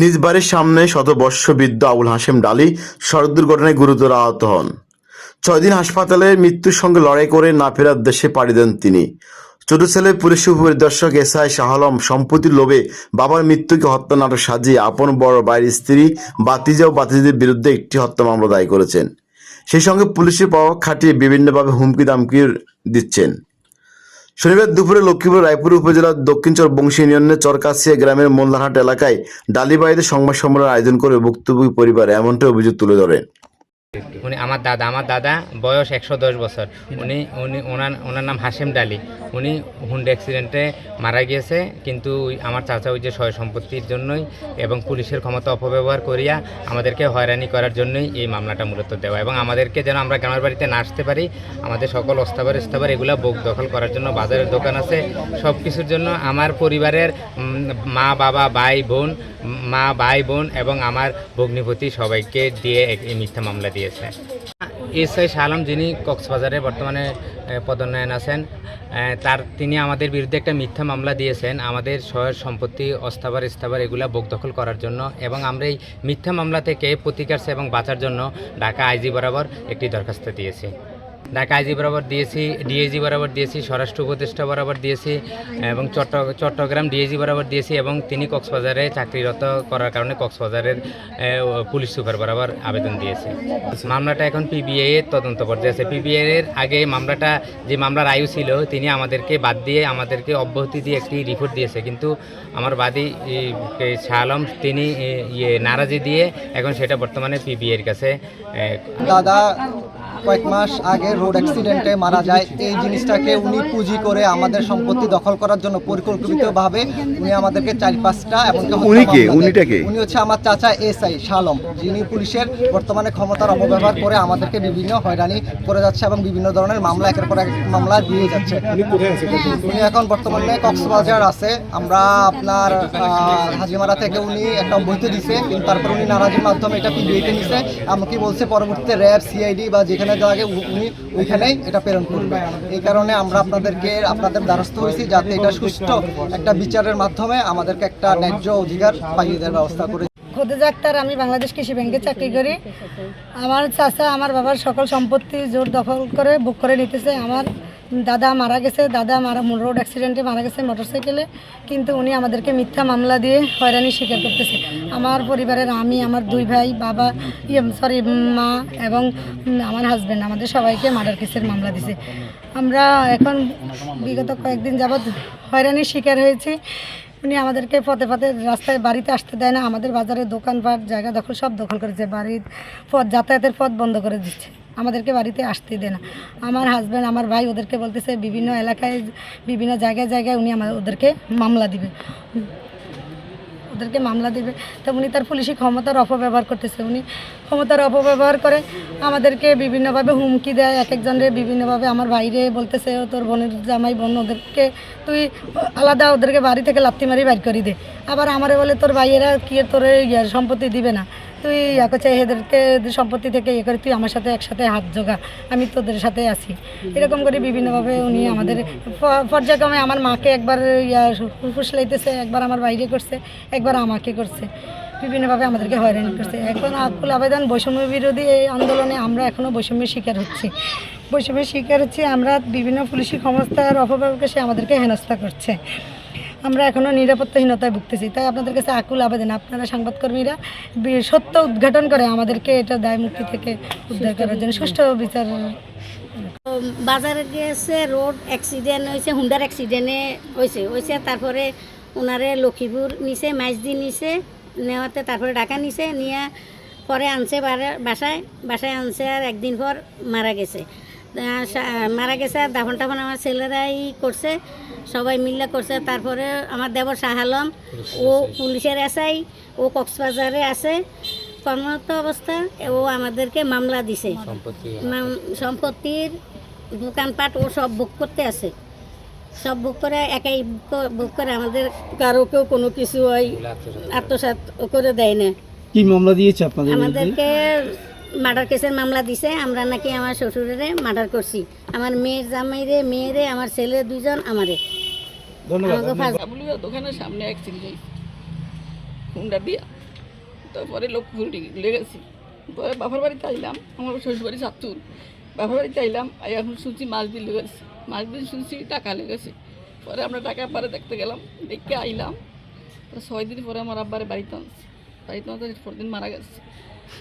নিজ বাড়ির সামনে শতবর্ষবৃদ্ধ আবুল হাশেম ডালি সড়ক দুর্ঘটনায় গুরুতর আহত হন। ছয় দিন হাসপাতালে মৃত্যুর সঙ্গে লড়াই করে না ফেরার দেশে পাড়ি দেন তিনি। ছোট ছেলে পুলিশ উপপরিদর্শক এস আই শাহ আলম সম্পত্তির লোভে বাবার মৃত্যুকে হত্যা নাটক সাজিয়ে আপন বড় ভাইয়ের স্ত্রী বাতিজা ও বাতিজিদের বিরুদ্ধে একটি হত্যা মামলা দায়ের করেছেন। সেই সঙ্গে পুলিশের পাওয়া খাটিয়ে বিভিন্নভাবে হুমকি দামকি দিচ্ছেন। শনিবার দুপুরে লক্ষ্মীপুর, রায়পুর উপজেলার দক্ষিণচর বংশী ইউনিয়নের চরকাসিয়া গ্রামের মোল্লাহাট এলাকায় ডালিবাড়িতে সংবাদ সম্মেলন আয়োজন করে ভুক্তভোগী পরিবার এমনটাই অভিযোগ তুলে ধরেন উনি আমার দাদা আমার দাদা বয়স একশো দশ বছর। উনি উনি, ওনার ওনার নাম হাসিম ডালি। উনি হুন্ড অ্যাক্সিডেন্টে মারা গিয়েছে, কিন্তু আমার চাচা ওই যে সয় সম্পত্তির জন্যই এবং পুলিশের ক্ষমতা অপব্যবহার করিয়া আমাদেরকে হয়রানি করার জন্যই এই মামলাটা মূলত দেওয়া। এবং আমাদেরকে যেন আমরা গ্রামের বাড়িতে না আসতে পারি, আমাদের সকল অস্তাবার ইস্তাবার এগুলো বোক দখল করার জন্য বাজারের দোকান আছে। সব কিছুর জন্য আমার পরিবারের মা, বাবা, ভাই, বোন মা, ভাই, বোন এবং আমার ভগ্নিপতি সবাইকে দিয়ে এই মিথ্যা মামলা দিয়েছে। এস আই শালম যিনি কক্সবাজারে বর্তমানে পদোন্নয়ন আছেন তার তিনি আমাদের বিরুদ্ধে একটা মিথ্যা মামলা দিয়েছেন। আমাদের সহায় সম্পত্তি, অস্থাবার, স্থাবার এগুলা বোক দখল করার জন্য এবং আমরা এই মিথ্যা মামলা থেকে প্রতিকার এবং বাঁচার জন্য ঢাকা আইজি বরাবর একটি দরখাস্ত দিয়েছি। ঢাকা আইজি বরাবর দিয়েছি ডিএজি বরাবর দিয়েছি, স্বরাষ্ট্র উপদেষ্টা বরাবর দিয়েছি, এবং চট্ট, চট্টগ্রাম ডিএজি বরাবর দিয়েছি, এবং তিনি কক্সবাজারে চাকরিরত করার কারণে কক্সবাজারের পুলিশ সুপার বরাবর আবেদন দিয়েছে। মামলাটা এখন পিবিআই এর তদন্ত পর্যায়ে আছে। পিবিআই এর আগে মামলাটা, যে মামলার আয়ু ছিল, তিনি আমাদেরকে বাদ দিয়ে আমাদেরকে অব্যাহতি দিয়ে একটি রিপোর্ট দিয়েছে। কিন্তু আমার বাদী শাহ আলম, তিনি ইয়ে নারাজি দিয়ে এখন সেটা বর্তমানে পিবিআই এর কাছে দাদা কয়েক মাস আগে রোড অ্যাক্সিডেন্টে মারা যায়। এই জিনিসটাকে উনি পুঁজি করে আমাদের সম্পত্তি দখল করার জন্য পরিকল্পিতভাবে উনি আমাদেরকে চার পাঁচটা এবং উনি কে? উনিটা কে? উনি হচ্ছে আমার চাচা এস আই শালম যিনি পুলিশের বর্তমানে ক্ষমতার অপব্যবহার করে আমাদেরকে বিভিন্ন হয়রানি করে যাচ্ছে এবং বিভিন্ন ধরনের মামলা একের পর এক মামলা দিয়ে যাচ্ছে। উনি এখন বর্তমানে কক্সবাজার আছে। আমরা আপনার আহ, হাজিমারা থেকে উনি একটা বইতে দিছে কিন্তু তারপর উনি নারাজির মাধ্যমে এটা পিবিআইতে নিছে এমনকি বলছে পরবর্তীতে র্যাব সিআইডি বা যেখানে দেওয়া আগে উনি ওইখানেই এটা প্রেরণ করবে। এই কারণে আমরা আপনাদেরকে, আপনাদের দ্বারস্থ হয়েছি যাতে এটা সুষ্ঠু একটা বিচারের মাধ্যমে আমাদেরকে একটা ন্যায্য অধিকার পাইয়ে দেওয়ার ব্যবস্থা করে খোদেজা আক্তার আমি বাংলাদেশ কৃষি ব্যাংকে চাকরি করি। আমার চাষা আমার বাবার সকল সম্পত্তি জোর দখল করে বুক করে নিতেছে। আমার দাদা মারা গেছে, দাদা মারা রোড অ্যাক্সিডেন্টে মারা গেছে মোটরসাইকেলে কিন্তু উনি আমাদেরকে মিথ্যা মামলা দিয়ে হয়রানি স্বীকার করতেছে। আমার পরিবারের আমি, আমার দুই ভাই, বাবা ইয়ে সরি মা এবং আমার হাজব্যান্ড আমাদের সবাইকে মার্ডার কেসের মামলা দিছে। আমরা এখন বিগত কয়েকদিন যাবৎ হয়রানির শিকার হয়েছি। উনি আমাদেরকে পথে পথে রাস্তায় বাড়িতে আসতে দেয় না, আমাদের বাজারে দোকানপাট, জায়গা দখল, সব দখল করেছে, বাড়ির পথ, যাতায়াতের পথ বন্ধ করে দিচ্ছে। আমাদেরকে বাড়িতে আসতে দেয় না। আমার হাজব্যান্ড আমার ভাই ওদেরকে বলতেছে, বিভিন্ন এলাকায়, বিভিন্ন জায়গায় জায়গায় উনি আমাদের, ওদেরকে মামলা দিবে। ওদেরকে মামলা দিবে। তো উনি তার পুলিশি ক্ষমতার অপব্যবহার করতেছে। উনি ক্ষমতার অপব্যবহার করে আমাদেরকে বিভিন্নভাবে হুমকি দেয়। এক একজনের বিভিন্নভাবে আমার বাইরে বলতেছে তোর বোনের জামাই, বোন, ওদেরকে তুই আলাদা ওদেরকে বাড়ি থেকে লাত্তি মারি বাইর করে দে। আবার আমারে বলে, তোর ভাইয়েরা কি তোর ইয়ে সম্পত্তি দিবে না? তুই ইয়া করছে এদেরকে সম্পত্তি থেকে ইয়ে করে, তুই আমার সাথে একসাথে হাত জোগা, আমি তোদের সাথে আছি। এরকম করে বিভিন্নভাবে উনি আমাদের পর্যায়ক্রমে আমার মাকে একবার ইয়া ফুসলাইতেছে, একবার আমার বাইরে করছে, একবার আমাকে করছে। বিভিন্নভাবে আমাদেরকে হয়রানি করছে। এখন আকুল আবেদন বৈষম্য বিরোধী এই আন্দোলনে আমরা এখনও বৈষম্যের শিকার হচ্ছি। বৈষম্যের শিকার হচ্ছি, আমরা বিভিন্ন পুলিশি ক্ষমতার অপব্যবহারকে সে আমাদেরকে হেনস্থা করছে। আমরা এখনও নিরাপত্তাহীনতায় ভুগতেছি। তাই আপনাদের কাছে আকুল আবেদন, আপনারা সংবাদকর্মীরা সত্য উদ্ঘাটন করে আমাদেরকে এটা দায় মুক্তি থেকে উদ্ধার করার জন্য। সুষ্ঠু বিচার বাজারে গিয়েছে, রোড অ্যাক্সিডেন্ট হয়েছে হুন্ডার অ্যাক্সিডেন্টে হয়েছে। হয়েছে, তারপরে ওনারে লক্ষ্মীপুর নিছে, মাইজদি নিছে, নেওয়াতে তারপরে ঢাকা নিছে, নিয়ে পরে আনছে বাসায়। বাসায় আনছে আর একদিন পর মারা গেছে। মারা গেছে আর দাফন টাফন আমার ছেলেরাই করছে সবাই মিল্লা করছে। তারপরে আমার দেবর শাহ আলম ও পুলিশের এসআই ও কক্সবাজারে আছে। কর্মরত অবস্থা ও আমাদেরকে মামলা দিছে। মাম- সম্পত্তির দোকানপাট ও সব বুক করতে আছে। সব বুক করে একাই বুক করে আমাদের কারও কেউ কোনো কিছু ওই আত্মসাৎ করে। দেয় না। কি মামলা দিয়েছে আপনাদের আমাদেরকে মার্ডার কেসের মামলা দিছে আমরা নাকি আমার শ্বশুরেরে মার্ডার করছি। আমার মেয়ের জামাইরে মেয়েরে আমার ছেলে দুইজন আমারে। দোকানের সামনে অ্যাক্সিডেন্ট হুন্ডা দিয়া। তারপরে লক্ষ্মীপুর লেগেছি পরে বাবার বাড়িতে আইলাম আমার শ্বশুর বাড়ি সাতুর বাবার বাড়িতে আইলাম আই এখন শুনছি মাছ বিল লেগেছে মাছ বিল শুনছি টাকা লেগেছে পরে আমরা টাকা পরে দেখতে গেলাম দেখে আইলাম। ছয় দিন পরে আমার আব্বারে বাড়িতে আনছি। বাড়িতে আনতে পরদিন মারা গেছে।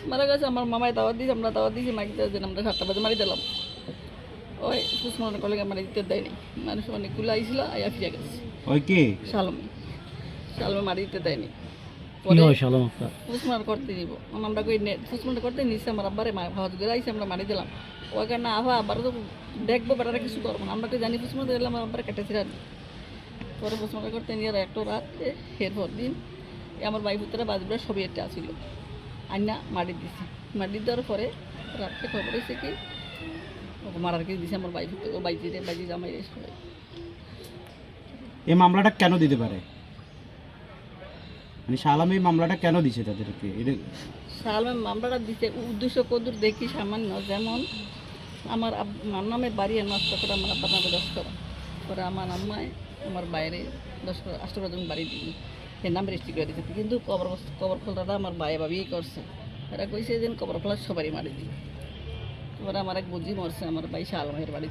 মারা গেছে আমার মামায় দাওয়াত দিয়েছে আমরা দাওয়াত দিয়েছি মাইক দিয়ে আমরা সাতটা বাজে মারি দিলাম। ওই সুষমান কলেজে মারি দিতে দেয়নি মানুষ অনেকগুলো আইছিল আইয়া ফিরে গেছে। ওই কে? শালমে। শালমে মারি দিতে দেয়নি হয় করতে দিব আমরা কই ফুসমান করতে নিচ্ছে আমার আব্বারে ভাজ করে আইসে আমরা মারি দিলাম। আবার আবার তো দেখব বেটারা কিছু করব না। আমরা তো জানি আমার আব্বারে কেটেছি রাত পরে করতে নিয়ে আর একটা রাত এরপর দিন আমার পুতরা বাজবে সবই একটা আসিল। আইনা মারি দিছে। মারি দেওয়ার পরে রাত্রে খবর হয়েছে কি মারার কিছু দিছে আমার বাই পুত্র বাইজি জামাই সবাই। এই মামলাটা কেন দিতে পারে? মানে শালাম এই মামলাটা কেন দিছে তাদেরকে? এটা সালমে মামলাটা দিতে উদ্দেশ্য কদূর দেখি সামান্য যেমন আমার আমার নামে বাড়ি নষ্ট করে আমার আব্বার নামে দশ করা। করে আমার আম্মায় আমার বাইরে দশ করা আষ্টজন বাড়ি দিই সে নাম রেজিস্ট্রি করে দিয়েছে। কিন্তু কবর কবর খোলাটা আমার বায়ে বাবিই করছে। এরা কইছে যে কবর খোলা সবারই মারি দিই এবার আমার এক বুঝি মরছে, আমার ভাই শালমের বাড়িতে।